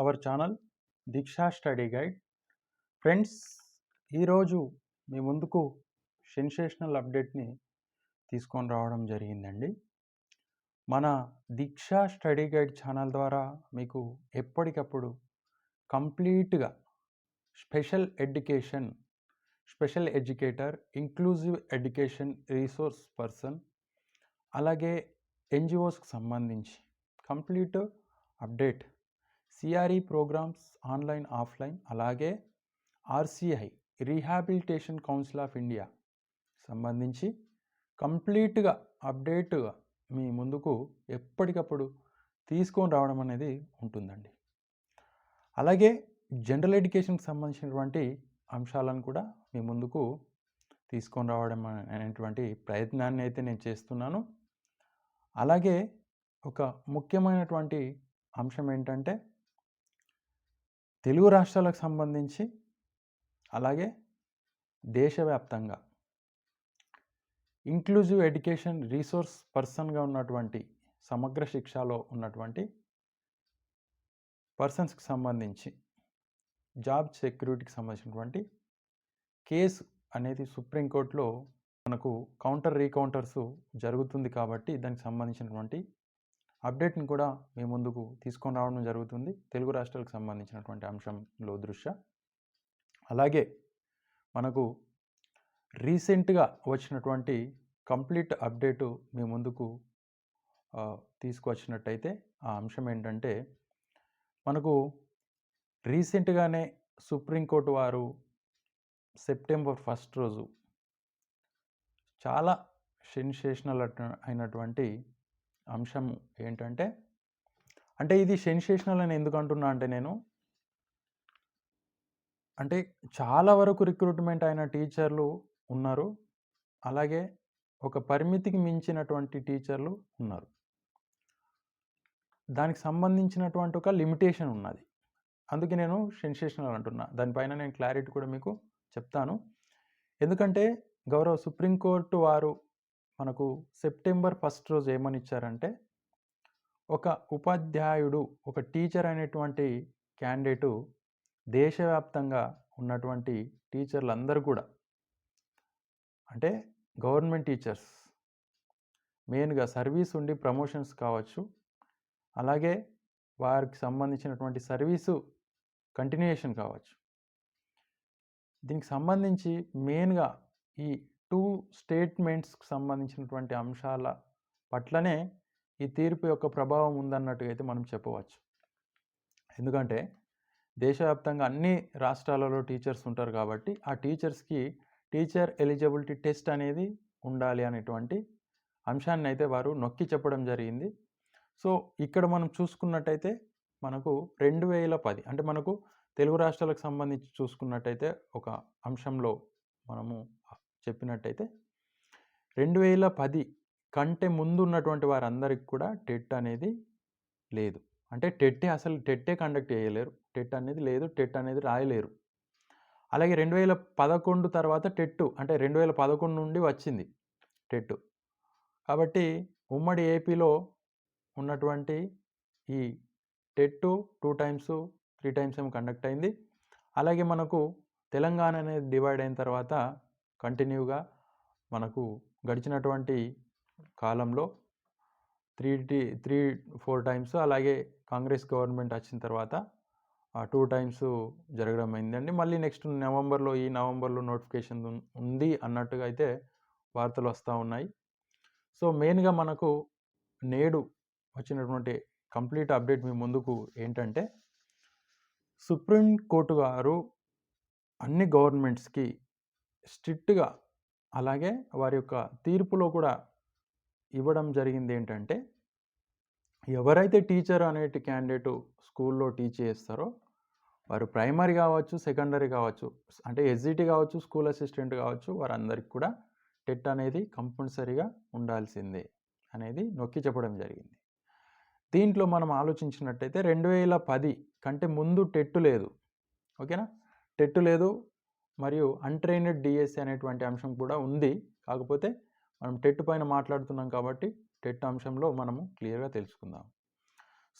Our channel Deeksha study guide. Friends ఈరోజు మీ ముందుకు సెన్సేషనల్ అప్డేట్ని తీసుకొని రావడం జరిగిందండి. మన దీక్షా స్టడీ గైడ్ ఛానల్ ద్వారా మీకు ఎప్పటికప్పుడు కంప్లీట్గా special education special educator inclusive education resource person అలాగే ఎన్జిఓస్కి సంబంధించి complete update CRE programs online offline అలాగే RCI rehabilitation council of India సంబంధించి కంప్లీట్గా అప్డేట్గా మీ ముందుకు ఎప్పటికప్పుడు తీసుకొని రావడం అనేది ఉంటుందండి. అలాగే జనరల్ ఎడ్యుకేషన్కి సంబంధించినటువంటి అంశాలను కూడా మీ ముందుకు తీసుకొని రావడం అనేటువంటి ప్రయత్నాన్ని అయితే నేను చేస్తున్నాను. అలాగే ఒక ముఖ్యమైనటువంటి అంశం ఏంటంటే తెలుగు రాష్ట్రాలకు సంబంధించి అలాగే దేశవ్యాప్తంగా. ఇంక్లూజివ్ ఎడ్యుకేషన్ రీసోర్స్ పర్సన్గా ఉన్నటువంటి సమగ్ర శిక్షలో ఉన్నటువంటి పర్సన్స్కి సంబంధించి జాబ్ సెక్యూరిటీకి సంబంధించినటువంటి కేసు అనేది సుప్రీంకోర్టులో మనకు కౌంటర్ రీకౌంటర్స్ జరుగుతుంది కాబట్టి దానికి సంబంధించినటువంటి అప్డేట్ని కూడా మీ ముందుకు తీసుకొని రావడం జరుగుతుంది. తెలుగు రాష్ట్రాలకు సంబంధించినటువంటి అంశంలో దృష్ట్యా. అలాగే మనకు రీసెంట్గా వచ్చినటువంటి కంప్లీట్ అప్డేటు మీ ముందుకు తీసుకువచ్చినట్టయితే ఆ అంశం ఏంటంటే మనకు రీసెంట్గానే సుప్రీంకోర్టు వారు సెప్టెంబర్ ఫస్ట్ రోజు చాలా సెన్సేషనల్ అయినటువంటి అంశం ఏంటంటే అంటే ఇది సెన్సేషనల్ అని ఎందుకు అంటున్నా అంటే నేను అంటే చాలా వరకు రిక్రూట్మెంట్ అయిన టీచర్లు ఉన్నారు. అలాగే ఒక పరిమితికి మించినటువంటి టీచర్లు ఉన్నారు. దానికి సంబంధించినటువంటి ఒక లిమిటేషన్ ఉన్నది. అందుకే నేను సెన్సేషనల్ అంటున్నా. దానిపైన నేను క్లారిటీ కూడా మీకు చెప్తాను. ఎందుకంటే గౌరవ సుప్రీంకోర్టు వారు మనకు సెప్టెంబర్ ఫస్ట్ రోజు ఏమని ఇచ్చారంటే ఒక ఉపాధ్యాయుడు ఒక టీచర్ అనేటువంటి క్యాండిడేటు దేశవ్యాప్తంగా ఉన్నటువంటి టీచర్లందరూ కూడా అంటే గవర్నమెంట్ టీచర్స్ మెయిన్గా సర్వీస్ ఉండి ప్రమోషన్స్ కావచ్చు అలాగే వారికి సంబంధించినటువంటి సర్వీసు కంటిన్యూయేషన్ కావచ్చు. దీనికి సంబంధించి మెయిన్గా ఈ టూ స్టేట్మెంట్స్కి సంబంధించినటువంటి అంశాల పట్లనే ఈ తీర్పు యొక్క ప్రభావం ఉందన్నట్టుగా అయితే మనం చెప్పవచ్చు. ఎందుకంటే దేశవ్యాప్తంగా అన్ని రాష్ట్రాలలో టీచర్స్ ఉంటారు కాబట్టి ఆ టీచర్స్కి టీచర్ ఎలిజిబిలిటీ టెస్ట్ అనేది ఉండాలి అనేటువంటి అంశాన్ని అయితే వారు నొక్కి చెప్పడం జరిగింది. సో ఇక్కడ మనం చూసుకున్నట్టయితే మనకు రెండు వేల పది అంటే మనకు తెలుగు రాష్ట్రాలకు సంబంధించి చూసుకున్నట్టయితే ఒక అంశంలో మనము చెప్పినట్టయితే రెండు వేల పది కంటే ముందు ఉన్నటువంటి వారందరికి కూడా టెట్ అనేది లేదు. అంటే టెట్టే అసలు టెట్టే కండక్ట్ చేయలేరు. టెట్ అనేది లేదు టెట్ అనేది రాయలేరు. అలాగే రెండు వేల పదకొండు తర్వాత టెట్టు అంటే రెండు వేల పదకొండు నుండి వచ్చింది టెట్టు. కాబట్టి ఉమ్మడి ఏపీలో ఉన్నటువంటి ఈ TET two times three times ఏమో కండక్ట్ అయింది. అలాగే మనకు తెలంగాణ అనేది డివైడ్ అయిన తర్వాత కంటిన్యూగా మనకు గడిచినటువంటి కాలంలో three T three four times అలాగే కాంగ్రెస్ గవర్నమెంట్ వచ్చిన తర్వాత టూ టైమ్స్ జరగడం అయిందండి. మళ్ళీ నెక్స్ట్ నవంబర్లో ఈ నవంబర్లో నోటిఫికేషన్ ఉంది అన్నట్టుగా అయితే వార్తలు వస్తూ ఉన్నాయి. సో మెయిన్గా మనకు నేడు వచ్చినటువంటి కంప్లీట్ అప్డేట్ మీ ముందుకు ఏంటంటే సుప్రీం కోర్టు గారు అన్ని గవర్నమెంట్స్కి స్ట్రిక్ట్గా అలాగే వారి యొక్క తీర్పులో కూడా ఇవ్వడం జరిగింది ఏంటంటే ఎవరైతే టీచర్ అనేటి క్యాండిడేట్ స్కూల్లో టీచ్ చేస్తారో వారు ప్రైమరీ కావచ్చు సెకండరీ కావచ్చు అంటే ఎస్జిటి కావచ్చు స్కూల్ అసిస్టెంట్ కావచ్చు వారందరికి కూడా టెట్ అనేది కంపల్సరీగా ఉండాల్సిందే అనేది నొక్కి చెప్పడం జరిగింది. దీంట్లో మనం ఆలోచించినట్టయితే రెండు వేల పది కంటే ముందు టెట్టు లేదు. ఓకేనా? టెట్టు లేదు మరియు అన్ట్రైనడ్ డిఎస్సి అనేటువంటి అంశం కూడా ఉంది. కాకపోతే మనం టెట్ పైన మాట్లాడుతున్నాం కాబట్టి టెట్ అంశంలో మనము క్లియర్గా తెలుసుకుందాం.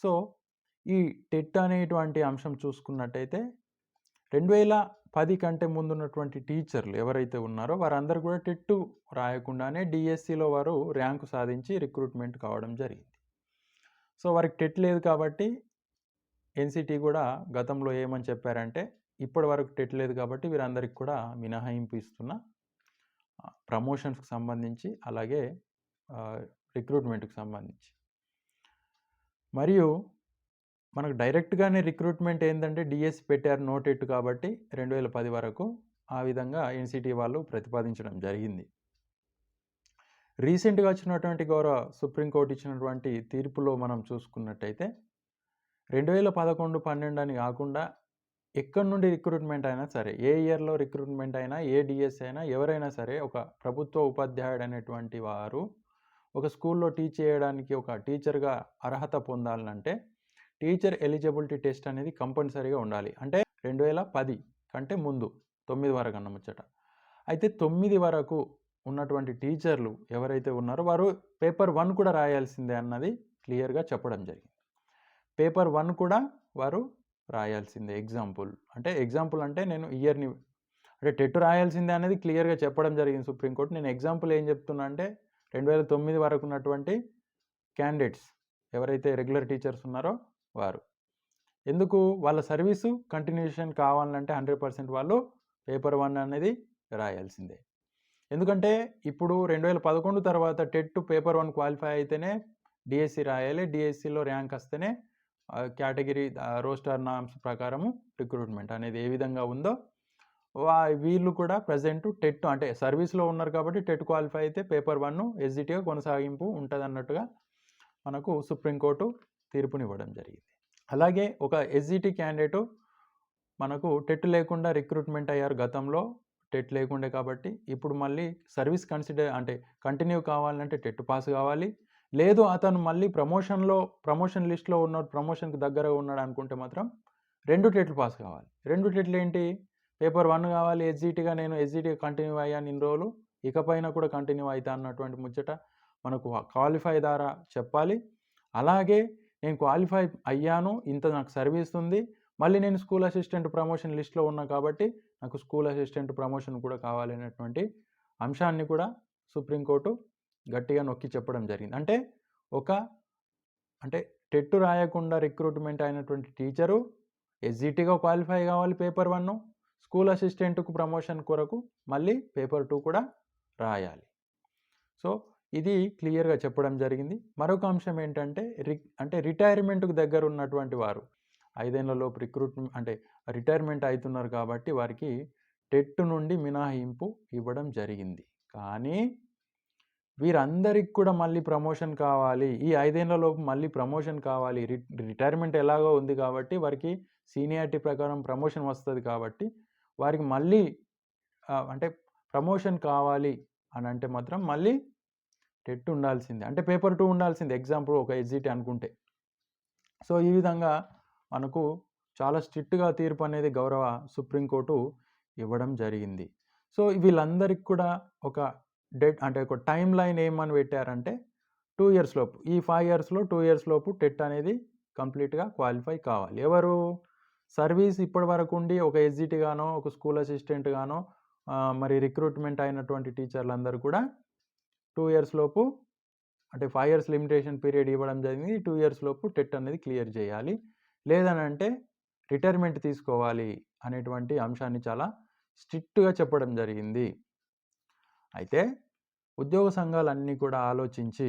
సో ఈ టెట్ అనేటువంటి అంశం చూసుకున్నట్టయితే రెండు వేల పది కంటే ముందున్నటువంటి టీచర్లు ఎవరైతే ఉన్నారో వారందరూ కూడా టెట్టు రాయకుండానే డిఎస్సిలో వారు ర్యాంకు సాధించి రిక్రూట్మెంట్ కావడం జరిగింది. సో వారికి టెట్ లేదు కాబట్టి ఎన్సిటి కూడా గతంలో ఏమని చెప్పారంటే ఇప్పటి వరకు టెట్ లేదు కాబట్టి వీరందరికి కూడా మినహాయింపు ఇస్తున్న. ప్రమోషన్స్కి సంబంధించి అలాగే రిక్రూట్మెంట్కి సంబంధించి. మరియు మనకు డైరెక్ట్గానే రిక్రూట్మెంట్ ఏంటంటే డిఎస్సి పెట్టారు నోటెట్ కాబట్టి రెండు వేల పది వరకు ఆ విధంగా ఎన్సిటి వాళ్ళు ప్రతిపాదించడం జరిగింది. రీసెంట్గా వచ్చినటువంటి గౌరవ సుప్రీంకోర్టు ఇచ్చినటువంటి తీర్పులో మనం చూసుకున్నట్టయితే రెండు వేల పదకొండు పన్నెండు అని కాకుండా ఎక్కడి నుండి రిక్రూట్మెంట్ అయినా సరే ఏ ఇయర్లో రిక్రూట్మెంట్ అయినా ఏ డిఎస్ అయినా ఎవరైనా సరే ఒక ప్రభుత్వ ఉపాధ్యాయుడు అనేటువంటి వారు ఒక స్కూల్లో టీచ్ చేయడానికి ఒక టీచర్గా అర్హత పొందాలంటే టీచర్ ఎలిజిబిలిటీ టెస్ట్ అనేది కంపల్సరీగా ఉండాలి. అంటే రెండు వేల పది కంటే ముందు తొమ్మిది వరకు అన్నముచ్చట అయితే తొమ్మిది వరకు ఉన్నటువంటి టీచర్లు ఎవరైతే ఉన్నారో వారు పేపర్ వన్ కూడా రాయాల్సిందే అన్నది క్లియర్గా చెప్పడం జరిగింది. పేపర్ వన్ కూడా వారు రాయాల్సిందే. ఎగ్జాంపుల్ అంటే ఎగ్జాంపుల్ అంటే నేను ఇయర్ని అంటే టెట్ రాయాల్సిందే అనేది క్లియర్గా చెప్పడం జరిగింది సుప్రీంకోర్టు నేను ఎగ్జాంపుల్ ఏం చెప్తున్నా అంటే రెండు వేల తొమ్మిది వరకు ఉన్నటువంటి క్యాండిడేట్స్ ఎవరైతే రెగ్యులర్ టీచర్స్ ఉన్నారో వారు. ఎందుకు? వాళ్ళ సర్వీసు కంటిన్యూషన్ కావాలంటే హండ్రెడ్ పర్సెంట్ వాళ్ళు పేపర్ వన్ అనేది రాయాల్సిందే. ఎందుకంటే ఇప్పుడు రెండు వేల పదకొండు తర్వాత టెట్ పేపర్ వన్ క్వాలిఫై అయితేనే డిఎస్సి రాయాలి. డిఎస్సిలో ర్యాంక్ వస్తేనే కేటగిరీ రోస్టర్ నామ్స్ ప్రకారము రిక్రూట్మెంట్ అనేది ఏ విధంగా ఉందో వా వీళ్ళు కూడా ప్రజెంట్ టెట్ అంటే సర్వీస్లో ఉన్నారు కాబట్టి టెట్ క్వాలిఫై అయితే పేపర్ వన్ ఎస్జిటిగా కొనసాగింపు ఉంటుంది అన్నట్టుగా మనకు సుప్రీంకోర్టు తీర్పునివ్వడం జరిగింది. అలాగే ఒక ఎస్జిటి క్యాండిడేటు మనకు టెట్ లేకుండా రిక్రూట్మెంట్ అయ్యారు గతంలో టెట్ లేకుండే కాబట్టి ఇప్పుడు మళ్ళీ సర్వీస్ కన్సిడర్ అంటే కంటిన్యూ కావాలంటే టెట్ పాస్ కావాలి లేదు అతను మళ్ళీ ప్రమోషన్లో ప్రమోషన్ లిస్ట్లో ఉన్న ప్రమోషన్కి దగ్గరగా ఉన్నాడు అనుకుంటే మాత్రం రెండు టెట్లు పాస్ కావాలి. రెండు టెట్లు ఏంటి? పేపర్ వన్ కావాలి ఎస్జిటిగా నేను ఎస్జిటిగా కంటిన్యూ అయ్యాను ఇన్ని రోజులు ఇకపైన కూడా కంటిన్యూ అవుతా అన్నటువంటి ముచ్చట మనకు క్వాలిఫై ద్వారా చెప్పాలి. అలాగే నేను క్వాలిఫై అయ్యాను ఇంత నాకు సర్వీస్ ఉంది మళ్ళీ నేను స్కూల్ అసిస్టెంట్ ప్రమోషన్ లిస్ట్లో ఉన్నా కాబట్టి నాకు స్కూల్ అసిస్టెంట్ ప్రమోషన్ కూడా కావాలనేటువంటి అంశాన్ని కూడా సుప్రీంకోర్టు గట్టిగా నొక్కి చెప్పడం జరిగింది. అంటే ఒక అంటే టెట్ రాయకుండా రిక్రూట్మెంట్ అయినటువంటి టీచరు ఎస్జిటిగా క్వాలిఫై కావాలి పేపర్ వన్ స్కూల్ అసిస్టెంట్కు ప్రమోషన్ కొరకు మళ్ళీ పేపర్ టూ కూడా రాయాలి. సో ఇది క్లియర్గా చెప్పడం జరిగింది. మరొక అంశం ఏంటంటే రి అంటే రిటైర్మెంట్కు దగ్గర ఉన్నటువంటి వారు ఐదేళ్ళలోపు రిక్రూట్మెంట్ అంటే రిటైర్మెంట్ అవుతున్నారు కాబట్టి వారికి టెట్ నుండి మినహాయింపు ఇవ్వడం జరిగింది. కానీ వీరందరికి కూడా మళ్ళీ ప్రమోషన్ కావాలి. ఈ ఐదేళ్ళలోపు మళ్ళీ ప్రమోషన్ కావాలి. రి రిటైర్మెంట్ ఎలాగో ఉంది కాబట్టి వారికి సీనియారిటీ ప్రకారం ప్రమోషన్ వస్తుంది కాబట్టి వారికి మళ్ళీ అంటే ప్రమోషన్ కావాలి అని అంటే మాత్రం మళ్ళీ టెట్ ఉండాల్సిందే. అంటే పేపర్ టూ ఉండాల్సిందే. ఎగ్జాంపుల్ ఒక ఎగ్జిట్ అనుకుంటే. సో ఈ విధంగా మనకు చాలా స్ట్రిక్ట్గా తీర్పు అనేది గౌరవ సుప్రీంకోర్టు ఇవ్వడం జరిగింది. సో వీళ్ళందరికీ కూడా ఒక డెట్ అంటే ఒక టైం లైన్ ఏమని పెట్టారంటే టూ ఇయర్స్ లోపు ఈ ఫైవ్ ఇయర్స్లో టూ ఇయర్స్ లోపు టెట్ అనేది కంప్లీట్గా క్వాలిఫై కావాలి. ఎవరు? సర్వీస్ ఇప్పటి వరకు ఉండి ఒక ఎస్జిటి గానో ఒక స్కూల్ అసిస్టెంట్ గానో మరి రిక్రూట్మెంట్ అయినటువంటి టీచర్లు అందరూ కూడా టూ ఇయర్స్ లోపు అంటే ఫైవ్ ఇయర్స్ లిమిటేషన్ పీరియడ్ ఇవ్వడం జరిగింది. టూ ఇయర్స్ లోపు టెట్ అనేది క్లియర్ చేయాలి. లేదనంటే రిటైర్మెంట్ తీసుకోవాలి అనేటువంటి అంశాన్ని చాలా స్ట్రిక్ట్గా చెప్పడం జరిగింది. అయితే ఉద్యోగ సంఘాలన్నీ కూడా ఆలోచించి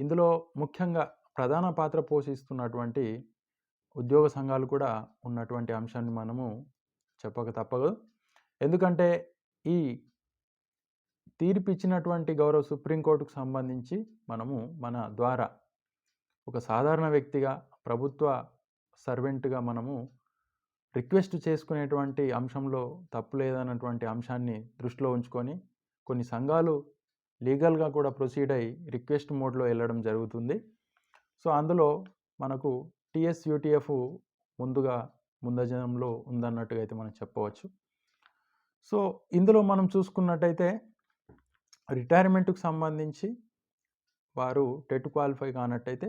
ఇందులో ముఖ్యంగా ప్రధాన పాత్ర పోషిస్తున్నటువంటి ఉద్యోగ సంఘాలు కూడా ఉన్నటువంటి అంశాన్ని మనము చెప్పక తప్పదు. ఎందుకంటే ఈ తీర్పిచ్చినటువంటి గౌరవ సుప్రీంకోర్టుకు సంబంధించి మనము మన ద్వారా ఒక సాధారణ వ్యక్తిగా ప్రభుత్వ సర్వెంట్గా మనము రిక్వెస్ట్ చేసుకునేటువంటి అంశంలో తప్పు లేదన్నటువంటి అంశాన్ని దృష్టిలో ఉంచుకొని కొన్ని సంఘాలు లీగల్గా కూడా ప్రొసీడ్ అయ్యి రిక్వెస్ట్ మోడ్లో వెళ్ళడం జరుగుతుంది సో అందులో మనకు టిఎస్ యూటీఎఫ్ ముందుగా ముందజనంలో ఉందన్నట్టుగా అయితే మనం చెప్పవచ్చు సో ఇందులో మనం చూసుకున్నట్టయితే రిటైర్మెంట్కు సంబంధించి వారు టెట్ క్వాలిఫై కానట్టయితే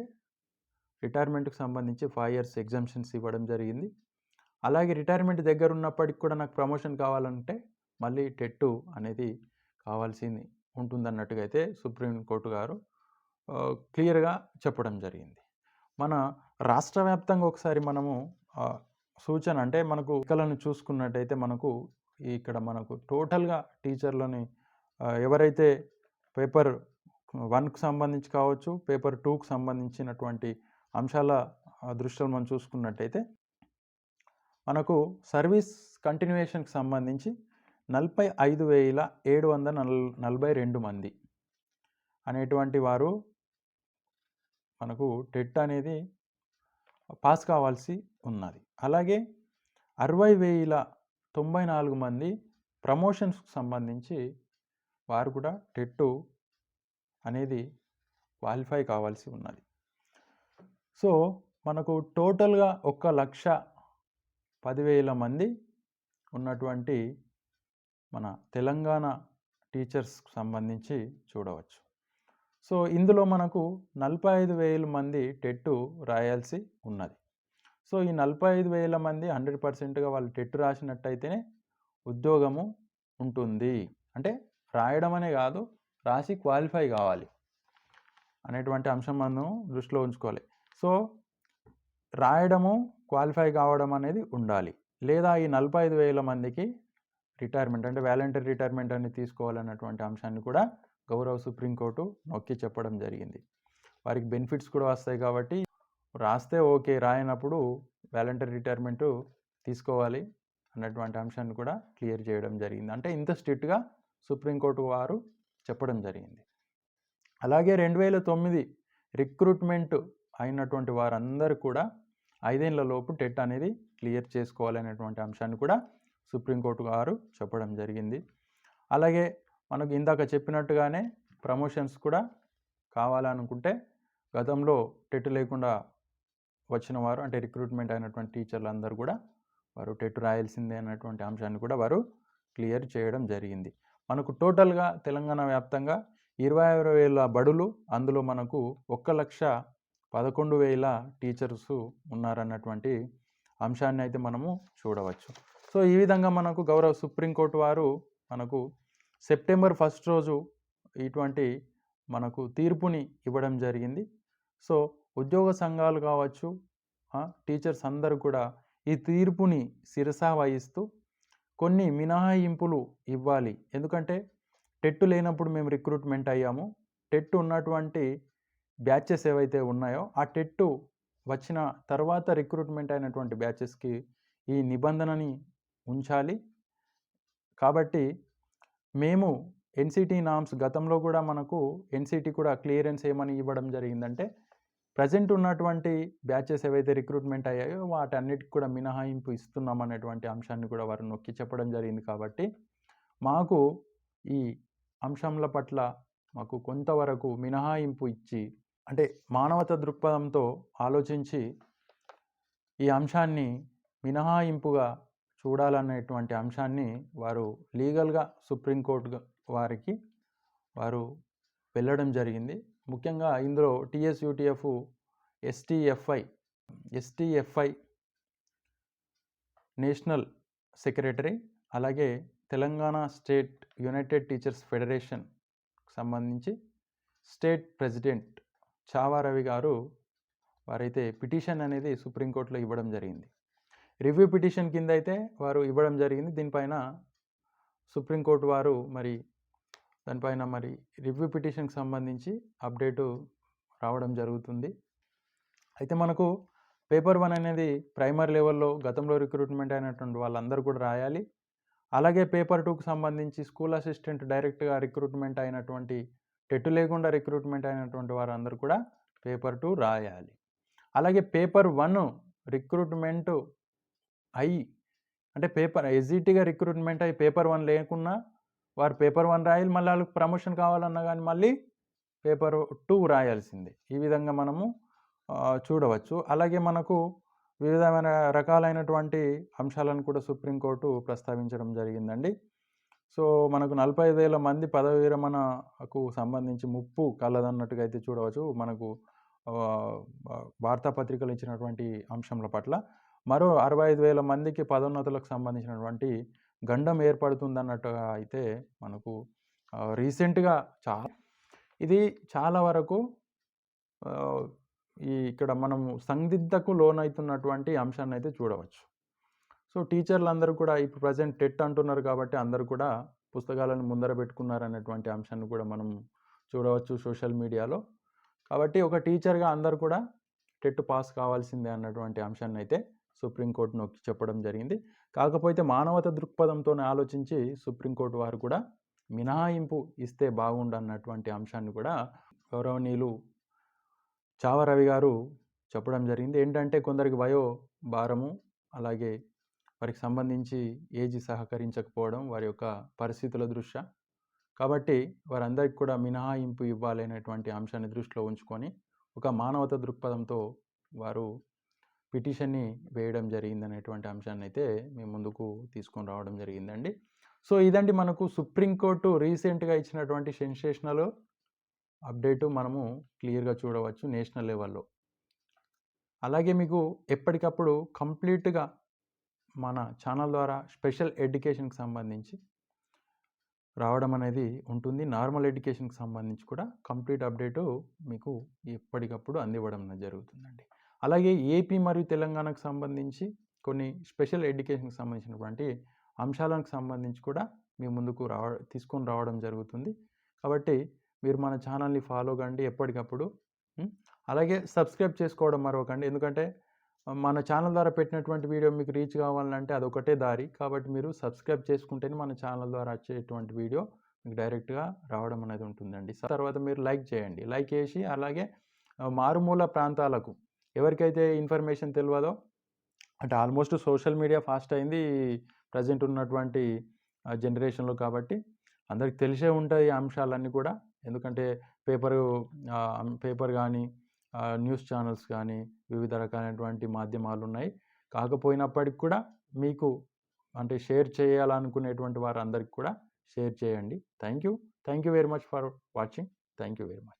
రిటైర్మెంట్‌కి సంబంధించి ఫైవ్ ఇయర్స్ ఎగ్జామ్షన్స్ ఇవ్వడం జరిగింది. అలాగే రిటైర్మెంట్ దగ్గర ఉన్నప్పటికి కూడా నాకు ప్రమోషన్ కావాలంటే మళ్ళీ టెట్ అనేది కావాల్సింది ఉంటుందన్నట్టుగా అయితే సుప్రీంకోర్టు గారు క్లియర్‌గా చెప్పడం జరిగింది. మన రాష్ట్ర వ్యాప్తంగా ఒకసారి మనము సూచన అంటే మనకు లెక్కలను చూసుకున్నట్టయితే మనకు ఇక్కడ మనకు టోటల్‌గా టీచర్లని ఎవరైతే పేపర్ వన్కు సంబంధించి కావచ్చు, పేపర్ టూకు సంబంధించినటువంటి అంశాల దృష్టిలో మనం చూసుకున్నట్టయితే మనకు సర్వీస్ కంటిన్యూయేషన్‌కి సంబంధించి 45,742 మంది అనేటువంటి వారు మనకు టెట్ అనేది పాస్ కావాల్సి ఉన్నది. అలాగే 60,094 మంది ప్రమోషన్స్‌కి సంబంధించి వారు కూడా టెట్ అనేది క్వాలిఫై కావాల్సి ఉన్నది. సో, మనకు టోటల్‌గా 1,10,000 మంది ఉన్నటువంటి మన తెలంగాణ టీచర్స్ సంబంధించి చూడవచ్చు. సో, ఇందులో మనకు 45,000 మంది టెట్టు రాయాల్సి ఉన్నది. సో, ఈ 45,000 మంది హండ్రెడ్ పర్సెంట్గా వాళ్ళు టెట్టు రాసినట్టయితేనే ఉద్యోగము ఉంటుంది. అంటే రాయడం అనే కాదు, రాసి క్వాలిఫై కావాలి. అనేటువంటి అంశం మనం దృష్టిలో ఉంచుకోవాలి. సో, రాయడము, క్వాలిఫై కావడం అనేది ఉండాలి. లేదా ఈ 45,000 మందికి రిటైర్మెంట్ అంటే వాలంటరీ రిటైర్మెంట్ అనేది తీసుకోవాలన్నటువంటి అంశాన్ని కూడా గౌరవ సుప్రీం కోర్టు నొక్కి చెప్పడం జరిగింది. వారికి బెనిఫిట్స్ కూడా వస్తాయి కాబట్టి రాస్తే ఓకే. రాయనప్పుడు వాలంటరీ రిటైర్మెంట్ తీసుకోవాలి అన్నటువంటి అంశాన్ని కూడా క్లియర్ చేయడం జరిగింది. అంటే ఇంత స్ట్రిక్ట్‌గా సుప్రీంకోర్టు వారు చెప్పడం జరిగింది. అలాగే 2009 రిక్రూట్మెంట్ అయినటువంటి వారందరూ కూడా ఐదేళ్ళ లోపు టెట్ అనేది క్లియర్ చేసుకోవాలనేటువంటి అంశాన్ని కూడా సుప్రీంకోర్టు గారు వారు చెప్పడం జరిగింది. అలాగే మనకు ఇందాక చెప్పినట్టుగానే ప్రమోషన్స్ కూడా కావాలనుకుంటే గతంలో టెట్ లేకుండా వచ్చిన వారు అంటే రిక్రూట్మెంట్ అయినటువంటి టీచర్లు అందరూ కూడా వారు టెట్ రాయాల్సిందే అన్నటువంటి అంశాన్ని కూడా వారు క్లియర్ చేయడం జరిగింది. మనకు టోటల్‌గా తెలంగాణ వ్యాప్తంగా 26,000 బడులు అందులో మనకు 1,11,000 టీచర్స్ ఉన్నారన్నటువంటి అంశాన్ని అయితే మనము చూడవచ్చు. సో, ఈ విధంగా మనకు గౌరవ సుప్రీంకోర్టు వారు మనకు సెప్టెంబర్ ఫస్ట్ రోజు ఇటువంటి మనకు తీర్పుని ఇవ్వడం జరిగింది. సో, ఉద్యోగ సంఘాలు కావచ్చు, టీచర్స్ అందరూ కూడా ఈ తీర్పుని శిరసా వహిస్తూ కొన్ని మినహాయింపులు ఇవ్వాలి. ఎందుకంటే టెట్ లేనప్పుడు మేము రిక్రూట్మెంట్ అయ్యాము. టెట్ ఉన్నటువంటి బ్యాచెస్ ఏవైతే ఉన్నాయో ఆ టెట్ వచ్చిన తర్వాత రిక్రూట్మెంట్ అయినటువంటి బ్యాచెస్‌కి ఈ నిబంధనని ఉంచాలి. కాబట్టి మేము ఎన్‌సిటీ నామ్స్ గతంలో కూడా మనకు ఎన్‌సిటీ కూడా క్లియరెన్స్ ఏమని ఇవ్వడం జరిగిందంటే ప్రెజెంట్ ఉన్నటువంటి బ్యాచెస్ ఏవైతే రిక్రూట్మెంట్ అయ్యాయో వాటన్నిటికి కూడా మినహాయింపు ఇస్తున్నాం అనేటువంటి అంశాన్ని కూడా వారు నొక్కి చెప్పడం జరిగింది కాబట్టి మాకు ఈ అంశంల పట్ల మాకు కొంతవరకు మినహాయింపు ఇచ్చి అంటే మానవత దృక్పథంతో ఆలోచించి ఈ అంశాన్ని మినహాయింపుగా చూడాలనేటువంటి అంశాన్ని వారు లీగల్‌గా సుప్రీంకోర్టు వారికి వారు వెళ్ళడం జరిగింది. ముఖ్యంగా ఇందులో TSUTF, STFI, STFI national secretary అలాగే Telangana state united teachers federation సంబంధించి స్టేట్ ప్రెసిడెంట్ చావా రవి గారు వారైతే పిటిషన్ అనేది సుప్రీంకోర్టులో ఇవ్వడం జరిగింది. రివ్యూ పిటిషన్ కింద అయితే వారు ఇవ్వడం జరిగింది. దీనిపైన సుప్రీంకోర్టు వారు మరి దానిపైన మరి రివ్యూ పిటిషన్‌కి సంబంధించి అప్డేటు రావడం జరుగుతుంది. అయితే మనకు పేపర్ వన్ అనేది ప్రైమరీ లెవెల్‌లో గతంలో రిక్రూట్మెంట్ అయినటువంటి వాళ్ళందరూ కూడా రాయాలి. అలాగే పేపర్ 2కి సంబంధించి స్కూల్ అసిస్టెంట్ డైరెక్ట్‌గా రిక్రూట్మెంట్ అయినటువంటి టెట్టు లేకుండా రిక్రూట్మెంట్ అయినటువంటి వారందరూ కూడా పేపర్ టూ రాయాలి. అలాగే పేపర్ వన్ రిక్రూట్మెంట్ అయ్యి అంటే పేపర్ ఎగ్జిట్గా రిక్రూట్మెంట్ అయ్యి పేపర్ వన్ లేకున్నా వారు పేపర్ వన్ రాయాలి. మళ్ళీ వాళ్ళకి ప్రమోషన్ కావాలన్నా కానీ మళ్ళీ పేపర్ టూ రాయాల్సిందే. ఈ విధంగా మనము చూడవచ్చు. అలాగే మనకు వివిధమైన రకాలైనటువంటి అంశాలను కూడా సుప్రీం కోర్టు ప్రస్తావించడం జరిగిందండి. సో, మనకు 45,000 మంది పదవీ విరమణకు సంబంధించి ముప్పు కలదన్నట్టుగా అయితే చూడవచ్చు. మనకు వార్తాపత్రికలు ఇచ్చినటువంటి అంశంల పట్ల మరో 65,000 మందికి పదోన్నతులకు సంబంధించినటువంటి గండం ఏర్పడుతుందన్నట్టుగా అయితే మనకు రీసెంట్‌గా చాలా ఇది చాలా వరకు ఈ ఇక్కడ మనము సందిగ్ధకు లోనైతున్నటువంటి అంశాన్నయితే చూడవచ్చు. సో, టీచర్లు అందరూ కూడా ఇప్పుడు ప్రజెంట్ టెట్ అంటున్నారు కాబట్టి అందరూ కూడా పుస్తకాలను ముందర పెట్టుకున్నారనేటువంటి అంశాన్ని కూడా మనం చూడవచ్చు సోషల్ మీడియాలో. కాబట్టి ఒక టీచర్‌గా అందరూ కూడా టెట్ పాస్ కావాల్సిందే అన్నటువంటి అంశాన్ని అయితే సుప్రీంకోర్టు నొక్కి చెప్పడం జరిగింది. కాకపోతే మానవత దృక్పథంతో ఆలోచించి సుప్రీంకోర్టు వారు కూడా మినహాయింపు ఇస్తే బాగుండన్నటువంటి అంశాన్ని కూడా గౌరవనీయులు చావ రవి గారు చెప్పడం జరిగింది. ఏంటంటే కొందరికి వయో భారము, అలాగే వారికి సంబంధించి ఏజ్ సహకరించకపోవడం వారి యొక్క పరిస్థితుల దృష్ట్యా. కాబట్టి వారందరికి కూడా మినహాయింపు ఇవ్వాలనేటువంటి అంశాన్ని దృష్టిలో ఉంచుకొని ఒక మానవత దృక్పథంతో వారు పిటిషన్‌ని వేయడం జరిగిందనేటువంటి అంశాన్నయితే మేము ముందుకు తీసుకొని రావడం జరిగిందండి. సో, ఇదండి మనకు సుప్రీంకోర్టు రీసెంట్‌గా ఇచ్చినటువంటి సెన్సేషనల్ అప్డేటు మనము క్లియర్‌గా చూడవచ్చు నేషనల్ లెవెల్‌లో. అలాగే మీకు ఎప్పటికప్పుడు కంప్లీట్‌గా మన ఛానల్ ద్వారా స్పెషల్ ఎడ్యుకేషన్‌కి సంబంధించి రావడం అనేది ఉంటుంది. నార్మల్ ఎడ్యుకేషన్‌కి సంబంధించి కూడా కంప్లీట్ అప్డేటు మీకు ఎప్పటికప్పుడు అందివ్వడం జరుగుతుందండి. అలాగే ఏపీ మరియు తెలంగాణకు సంబంధించి కొన్ని స్పెషల్ ఎడ్యుకేషన్‌కి సంబంధించినటువంటి అంశాలకు సంబంధించి కూడా మీ ముందుకు రావ తీసుకొని రావడం జరుగుతుంది. కాబట్టి మీరు మన ఛానల్‌ని ఫాలో కండి ఎప్పటికప్పుడు. అలాగే సబ్స్క్రైబ్ చేసుకోవడం మరవకండి. ఎందుకంటే మన ఛానల్ ద్వారా పెట్టినటువంటి వీడియో మీకు రీచ్ కావాలంటే అదొకటే దారి. కాబట్టి మీరు సబ్స్క్రైబ్ చేసుకుంటేనే మన ఛానల్ ద్వారా వచ్చేటువంటి వీడియో మీకు డైరెక్ట్‌గా రావడం అనేది ఉంటుందండి. తర్వాత మీరు లైక్ చేయండి. లైక్ చేసి అలాగే మారుమూల ప్రాంతాలకు ఎవరికైతే ఇన్ఫర్మేషన్ తెలియదో అంటే ఆల్మోస్ట్ సోషల్ మీడియా ఫాస్ట్ అయింది. ప్రెజెంట్ ఉన్నటువంటి జనరేషన్‌లో కాబట్టి అందరికి తెలిసే ఉంటాయి ఈ అంశాలన్నీ కూడా. ఎందుకంటే పేపరు పేపర్ కానీ న్యూస్ ఛానల్స్ కానీ వివిధ రకాలైనటువంటి మాధ్యమాలు ఉన్నాయి కాకపోయినప్పటికి కూడా మీకు అంటే షేర్ చేయాలనుకునేటువంటి వారందరికి కూడా షేర్ చేయండి. Thank you. Thank you very much for watching. Thank you very much.